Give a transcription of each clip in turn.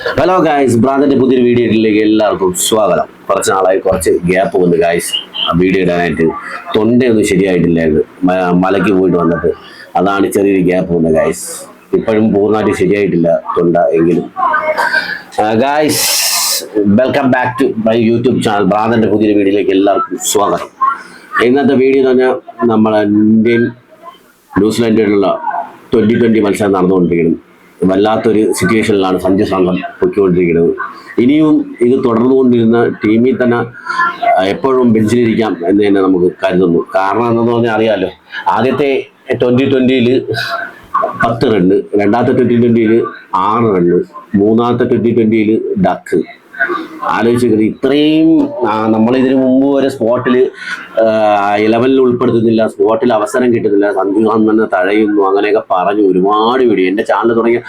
Hello guys ബ്രാൻഡിന്റെ പുതിയൊരു വീഡിയോയിലേക്ക് എല്ലാവർക്കും സ്വാഗതം. കുറച്ച് നാളായി കുറച്ച് ഗ്യാപ്പ് വന്നു ഗായ്സ് ആ വീഡിയോ ഇടാനായിട്ട് തൊണ്ടയൊന്നും ശരിയായിട്ടില്ലായിരുന്നു മലയ്ക്ക് പോയിട്ട് വന്നിട്ട് അതാണ് ചെറിയൊരു ഗ്യാപ്പ് വന്നത് ഗായ്സ് ഇപ്പോഴും പൂർണമായിട്ട് ശരിയായിട്ടില്ല തൊണ്ട എങ്കിലും. Guys welcome back to my YouTube channel ബ്രാൻഡിന്റെ പുതിയൊരു വീഡിയോയിലേക്ക് എല്ലാവർക്കും സ്വാഗതം. ഇന്നത്തെ വീഡിയോ എന്ന് പറഞ്ഞാൽ നമ്മളെ ഇന്ത്യൻ ന്യൂസിലാൻഡിലുള്ള ട്വന്റി ട്വന്റി മത്സരം നടന്നുകൊണ്ടിരിക്കുന്നത് വല്ലാത്തൊരു സിറ്റുവേഷനിലാണ് സഞ്ജു സാംസൺ പൊയ്ക്കൊണ്ടിരിക്കുന്നത്. ഇനിയും ഇത് തുടർന്നുകൊണ്ടിരുന്ന ടീമിൽ തന്നെ എപ്പോഴും ബെഞ്ചിലിരിക്കാം എന്ന് തന്നെ നമുക്ക് കരുതുന്നു. കാരണം എന്തെന്ന് പറഞ്ഞാൽ അറിയാമല്ലോ ആദ്യത്തെ ട്വന്റി ട്വന്റിയിൽ പത്ത് റണ്ണ് രണ്ടാമത്തെ ട്വന്റി ട്വന്റിയിൽ ആറ് റണ്ണ് മൂന്നാമത്തെ ട്വന്റി ട്വന്റിയിൽ ഡക്ക് ആലോചിച്ചത് ഇത്രയും നമ്മൾ ഇതിനു മുമ്പ് വരെ സ്പോട്ടിൽ ഇലവനിൽ ഉൾപ്പെടുത്തുന്നില്ല സ്പോട്ടിൽ അവസരം കിട്ടുന്നില്ല സഞ്ജു തന്നെ തഴയുന്നു അങ്ങനെയൊക്കെ പറഞ്ഞു ഒരുപാട് വീഡിയോ എന്റെ ചാനൽ തുടങ്ങിയ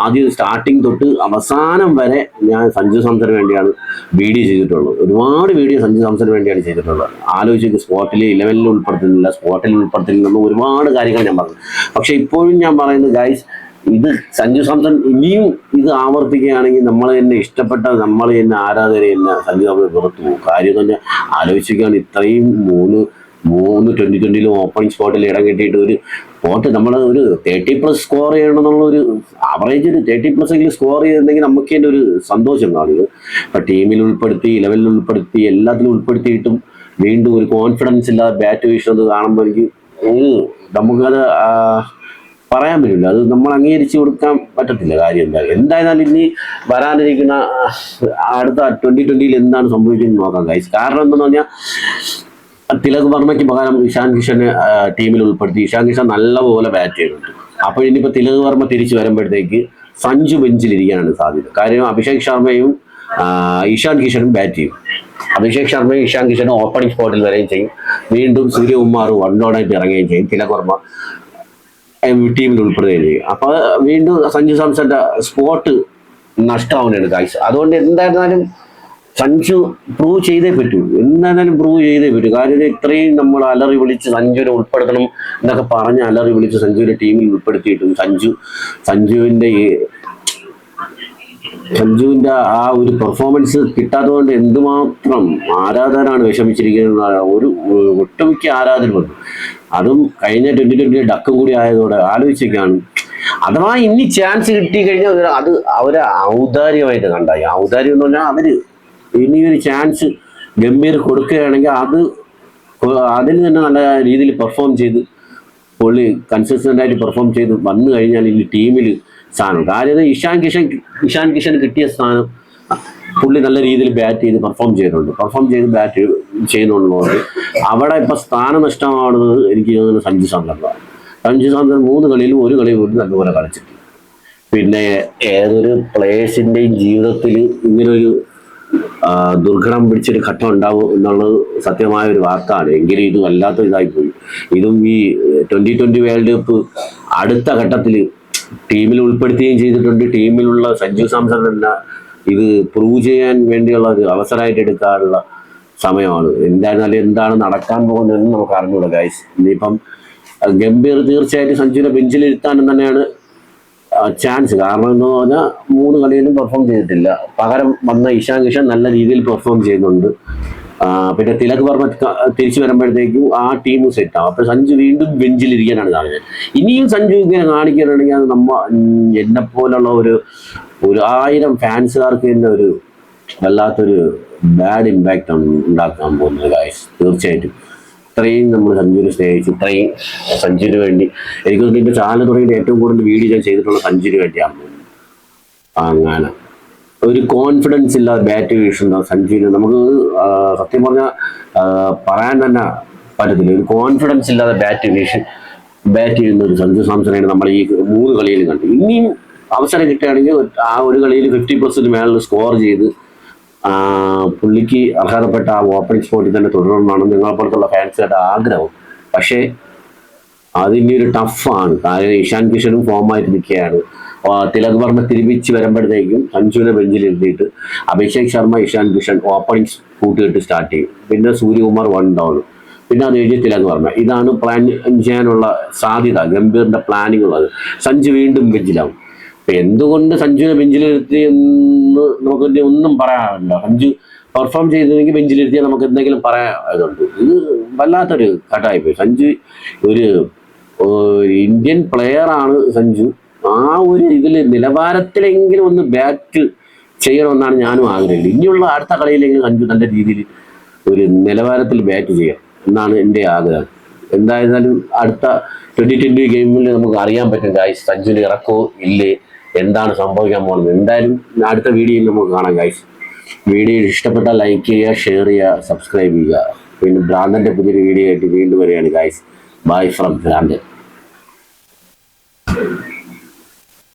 ആദ്യം സ്റ്റാർട്ടിങ് തൊട്ട് അവസാനം വരെ ഞാൻ സഞ്ജു സാംസന് വേണ്ടിയാണ് വീഡിയോ ചെയ്തിട്ടുള്ളത്. ഒരുപാട് വീഡിയോ സഞ്ജു സാംസന് വേണ്ടിയാണ് ചെയ്തിട്ടുള്ളത്. ആലോചിച്ച് സ്പോട്ടിൽ ഇലവനിൽ ഉൾപ്പെടുത്തുന്നില്ല സ്പോട്ടിൽ ഉൾപ്പെടുത്തുന്നില്ല ഒരുപാട് കാര്യങ്ങൾ ഞാൻ പറഞ്ഞു. പക്ഷേ ഇപ്പോഴും ഞാൻ പറയുന്നത് ഗൈസ് ഇത് സഞ്ജു സാംസൺ ഇനിയും ഇത് ആവർത്തിക്കുകയാണെങ്കിൽ നമ്മൾ തന്നെ ഇഷ്ടപ്പെട്ട നമ്മൾ തന്നെ ആരാധന തന്നെ സഞ്ജു സാംസൺ പുറത്തു പോകും. കാര്യം തന്നെ ആലോചിക്കുകയാണ് ഇത്രയും മൂന്ന് മൂന്ന് ട്വന്റി ട്വന്റിയിലും ഓപ്പണിംഗ് സ്പോട്ടിൽ ഇടം കിട്ടിയിട്ട് ഒരു സ്പോട്ട് നമ്മൾ ഒരു തേർട്ടി പ്ലസ് സ്കോർ ചെയ്യണമെന്നുള്ള ഒരു ആവറേജ് ഒരു തേർട്ടി പ്ലസ് എങ്കിലും സ്കോർ ചെയ്തിട്ടുണ്ടെങ്കിൽ നമുക്ക് തന്നെ ഒരു സന്തോഷം കാണുന്നത് ഇപ്പൊ ടീമിൽ ഉൾപ്പെടുത്തി ലെവലിൽ ഉൾപ്പെടുത്തി എല്ലാത്തിലും ഉൾപ്പെടുത്തിയിട്ടും വീണ്ടും ഒരു കോൺഫിഡൻസ് ഇല്ലാതെ ബാറ്റ് വീശുന്നത് കാണുമ്പോൾ എനിക്ക് ആ, പറയാൻ പറ്റില്ല. അത് നമ്മൾ അംഗീകരിച്ചു കൊടുക്കാൻ പറ്റത്തില്ല. കാര്യം എന്താ? എന്തായാലും ഇനി വരാനിരിക്കുന്ന അടുത്ത ട്വന്റി ട്വന്റിയിൽ എന്താണ് സംഭവിക്കുന്നത് നോക്കാം ഗൈസ് കാരണം എന്താണെന്ന് പറഞ്ഞാൽ തിലക് വർമ്മയ്ക്ക് പകരം ഇഷാൻ കിഷനെ ടീമിൽ ഉൾപ്പെടുത്തി. ഇഷാൻ കിഷൻ നല്ലപോലെ ബാറ്റ് ചെയ്തിട്ടു അപ്പോൾ ഇനിയിപ്പോൾ തിലക് വർമ്മ തിരിച്ചു വരുമ്പോഴത്തേക്ക് സഞ്ജു ബെഞ്ചിലിരിക്കാനാണ് സാധ്യത. കാര്യം അഭിഷേക് ശർമ്മയും ഇഷാൻ കിഷനും ബാറ്റ് ചെയ്യും. അഭിഷേക് ശർമ്മയും ഇഷാൻ കിഷനും ഓപ്പണിംഗ് സ്പോട്ടിൽ വരികയും ചെയ്യും. വീണ്ടും സൂര്യകുമാർ വൺ ഡൗണായിട്ട് ഇറങ്ങുകയും ചെയ്യും തിലക് വർമ്മ. ടീമിൽ ഉൾപ്പെടുകയും അപ്പൊ വീണ്ടും സഞ്ജു സാംസന്റെ സ്പോട്ട് നഷ്ടമാവുന്നതാണ് കാഴ്ച അതുകൊണ്ട് എന്തായിരുന്നാലും സഞ്ജു പ്രൂവ് ചെയ്തേ പറ്റൂ. എന്തായാലും പ്രൂവ് ചെയ്തേ പറ്റൂ. കാര്യം ഇത്രയും നമ്മൾ അലറി വിളിച്ച് സഞ്ജുവിനെ ഉൾപ്പെടുത്തണം എന്നൊക്കെ പറഞ്ഞ് അലറി വിളിച്ച് സഞ്ജുവിനെ ടീമിൽ ഉൾപ്പെടുത്തിയിട്ടും സഞ്ജു സഞ്ജുവിന്റെ സഞ്ജുവിന്റെ ആ ഒരു പെർഫോമൻസ് കിട്ടാത്തതുകൊണ്ട് എന്തുമാത്രം ആരാധകരാണ് വിഷമിച്ചിരിക്കുന്നത്. ഒരു ഒട്ടുമിക്ക ആരാധകരുമുണ്ട് അതും കഴിഞ്ഞ ട്വന്റി ട്വന്റി ഡക്കും കൂടി ആയതോടെ ആലോചിച്ചൊക്കെയാണ് അഥവാ ഇനി ചാൻസ് കിട്ടി കഴിഞ്ഞാൽ അത് അവരെ ഔദാര്യമായിട്ട് കണ്ടായി. ഔദാര്യം എന്ന് പറഞ്ഞാൽ അവർ ഇനി ഒരു ചാൻസ് ഗംഭീർ കൊടുക്കുകയാണെങ്കിൽ അത് അതിന് തന്നെ നല്ല രീതിയിൽ പെർഫോം ചെയ്ത് പുള്ളി കൺസിസ്റ്റന്റ് ആയിട്ട് പെർഫോം ചെയ്ത് വന്നു കഴിഞ്ഞാൽ ഇനി ടീമിൽ സ്ഥാനം. കാര്യം ഇഷാൻ കിഷൻ ഇഷാൻ കിഷൻ കിട്ടിയ സ്ഥാനം പുള്ളി നല്ല രീതിയിൽ ബാറ്റ് ചെയ്ത് പെർഫോം ചെയ്തിട്ടുണ്ട്. പെർഫോം ചെയ്ത് ബാറ്റ് ചെയ്യുന്നുള്ളതുകൊണ്ട് അവിടെ ഇപ്പൊ സ്ഥാനം നഷ്ടമാവുന്നത് എനിക്ക് തോന്നുന്നത് സഞ്ജു സാന്തറിലാണ് സഞ്ജു സാന്തർ മൂന്ന് കളിയിലും ഒരു കളി പോലും നല്ലപോലെ കളിച്ചിട്ടില്ല. പിന്നെ ഏതൊരു പ്ലേയേഴ്സിന്റെയും ജീവിതത്തിൽ ഇങ്ങനൊരു ദുർഘടം പിടിച്ചൊരു ഘട്ടം ഉണ്ടാവും എന്നുള്ളത് സത്യമായ ഒരു വാക്കാണ് എങ്കിലും ഇത് വല്ലാത്ത പോയി. ഇതും ഈ ട്വന്റി ട്വന്റി വേൾഡ് കപ്പ് അടുത്ത ഘട്ടത്തിൽ ടീമിൽ ഉൾപ്പെടുത്തുകയും ചെയ്തിട്ടുണ്ട്. ടീമിലുള്ള സഞ്ജു സാംസൺ എന്ന ഇത് പ്രൂവ് ചെയ്യാൻ വേണ്ടിയുള്ള ഒരു അവസരമായിട്ട് എടുക്കാനുള്ള സമയമാണ്. എന്തായിരുന്നാലും എന്താണ് നടക്കാൻ പോകുന്നതെന്ന് നമുക്ക് അറിഞ്ഞൂടാ ഗൈസ് ഇനിയിപ്പം ഗംഭീർ തീർച്ചയായിട്ടും സഞ്ജുവിനെ ബെഞ്ചിലിരുത്താൻ തന്നെയാണ് ചാൻസ് കാരണം എന്ന് പറഞ്ഞാൽ മൂന്ന് കളിയിലും പെർഫോം ചെയ്തിട്ടില്ല. പകരം വന്ന ഇഷാൻ കിഷൻ നല്ല രീതിയിൽ പെർഫോം ചെയ്യുന്നുണ്ട്. പിന്നെ തിലക് വർമ്മ തിരിച്ചു വരുമ്പോഴത്തേക്കും ആ ടീം സെറ്റ് ആവും. അപ്പൊ സഞ്ജു വീണ്ടും ബെഞ്ചിലിരിക്കാനാണ് കാണുന്നത് ഇനിയും സഞ്ജു ഇങ്ങനെ കാണിക്കുകയാണെങ്കിൽ അത് നമ്മ എന്നെ പോലുള്ള ഒരു ഒരു ആയിരം ഫാൻസുകാർക്ക് തന്നെ ഒരു വല്ലാത്തൊരു ബാഡ് ഇമ്പാക്റ്റ് ആണ് ഉണ്ടാക്കാൻ പോകുന്നത് ഗായ്സ് തീർച്ചയായിട്ടും. ഇത്രയും നമ്മൾ സഞ്ജുവിനെ സ്നേഹിച്ചു ഇത്രയും സഞ്ജുവിന് വേണ്ടി. എനിക്ക് തോന്നുന്നു ചാനൽ തുടങ്ങിയിട്ട് ഏറ്റവും കൂടുതൽ വീഡിയോ ഞാൻ ചെയ്തിട്ടുള്ള സഞ്ജുവിന് വേണ്ടിയാണ്. അങ്ങനെ. ഒരു കോൺഫിഡൻസ് ഇല്ല ബാറ്റ് വീഴ്ച സഞ്ജുവിന്? നമുക്ക് സത്യം പറഞ്ഞാൽ പറയാൻ തന്നെ പറ്റത്തില്ല. ഒരു കോൺഫിഡൻസ് ഇല്ലാതെ ബാറ്റ് വീശി ബാറ്റ് ചെയ്യുന്ന ഒരു സഞ്ജു സാംസണെയാണ് നമ്മൾ ഈ മൂന്ന് കളിയിൽ കണ്ടു. ഇനിയും അവസരം കിട്ടുകയാണെങ്കിൽ ആ ഒരു കളിയിൽ ഫിഫ്റ്റി പ്ലസിന് മേളിൽ സ്കോർ ചെയ്ത് പുള്ളിക്ക് അർഹതപ്പെട്ട ആ ഓപ്പണിംഗ് സ്പോട്ടിൽ തന്നെ തുടരണമെന്നാണ് നിങ്ങളെപ്പോലത്തുള്ള ഫാൻസുകാരുടെ ആഗ്രഹം. പക്ഷേ അതിന്റെ ഒരു ടഫാണ്. കാരണം ഇഷാൻ കിഷനും ഫോമായിട്ട് നിൽക്കുകയാണ്. തിലക് വർമ്മ തിരിപ്പിച്ച് വരുമ്പോഴത്തേക്കും സഞ്ജുവിനെ ബെഞ്ചിൽ ഇരുത്തിയിട്ട് അഭിഷേക് ശർമ്മ ഇഷാൻ കിഷൻ ഓപ്പണിംഗ് കൂട്ടിയിട്ട് സ്റ്റാർട്ട് ചെയ്യും. പിന്നെ സൂര്യകുമാർ വൺ ഡൗൺ. പിന്നെ അത് കഴിഞ്ഞ് തിലക് വർമ്മ. ഇതാണ് പ്ലാൻ ചെയ്യാനുള്ള സാധ്യത ഗംഭീറിന്റെ പ്ലാനിങ് ഉള്ളത് സഞ്ജു വീണ്ടും ബെഞ്ചിലാവും. എന്തുകൊണ്ട് സഞ്ജുവിനെ ബെഞ്ചിലിരുത്തി എന്ന് നമുക്ക് വലിയ ഒന്നും പറയാനില്ല? സഞ്ജു പെർഫോം ചെയ്തില്ലെങ്കിൽ ബെഞ്ചിലിരുത്തിയാൽ നമുക്ക് എന്തെങ്കിലും പറയാനുണ്ട് ഇത് വല്ലാത്തൊരു ഘട്ടമായിപ്പോയി സഞ്ജു ഒരു ഒരു ഇന്ത്യൻ പ്ലെയർ ആണ് സഞ്ജു. ആ ഒരു ഇതിൽ നിലവാരത്തിലെങ്കിലും ഒന്ന് ബാറ്റ് ചെയ്യണമെന്നാണ് ഞാനും ആഗ്രഹിക്കുന്നത്. ഇനിയുള്ള അടുത്ത കളിയിലെങ്കിലും സഞ്ജു നല്ല രീതിയിൽ ഒരു നിലവാരത്തിൽ ബാറ്റ് ചെയ്യണം എന്നാണ് എന്റെ ആഗ്രഹം. എന്തായിരുന്നാലും അടുത്ത ട്വന്റി ട്വന്റി ഗെയിമിൽ നമുക്ക് അറിയാൻ പറ്റും ഗായ്സ് സഞ്ജുവിന് ഇറക്കോ ഇല്ലേ? എന്താണ് സംഭവിക്കാൻ പോകുന്നത്? എന്തായാലും അടുത്ത വീഡിയോയിൽ നമുക്ക് കാണാം ഗായ്സ് വീഡിയോ ഇഷ്ടപ്പെട്ടാൽ ലൈക്ക് ചെയ്യുക ഷെയർ ചെയ്യുക സബ്സ്ക്രൈബ് ചെയ്യുക. പിന്നെ ഭ്രാന്തന്റെ പുതിയൊരു വീഡിയോ ആയിട്ട് വീണ്ടും വരികയാണ് ഗായ്സ് ബൈ ഫ്രം ഭ്രാന്തൻ.